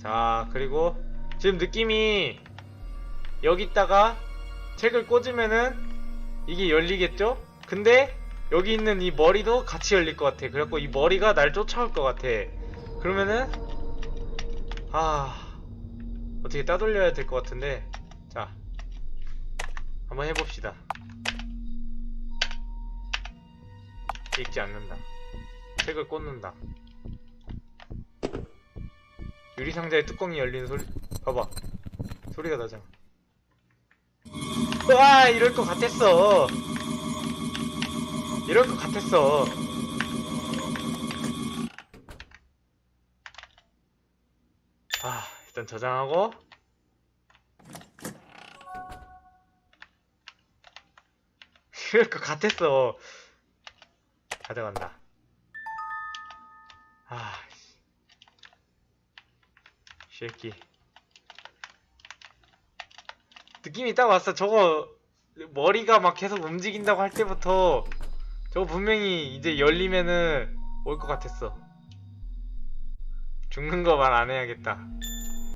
자 그리고 지금 느낌이 여기다가 책을 꽂으면은 이게 열리겠죠? 근데 여기 있는 이 머리도 같이 열릴 것 같아. 그래갖고 이 머리가 날 쫓아올 것 같아. 그러면은 아 어떻게 따돌려야 될 것 같은데. 자 한번 해봅시다. 읽지 않는다. 책을 꽂는다 유리상자의 뚜껑이 열리는 소리 봐봐. 소리가 나잖아. 와 이럴 것 같았어. 이럴 것 같았어. 아 일단 저장하고. 이럴 것 같았어. 가져간다. 아 씨. 쉐끼. 느낌이 딱 왔어. 저거 머리가 막 계속 움직인다고 할 때부터 저거 분명히 이제 열리면은 올 것 같았어. 죽는 거 말 안 해야겠다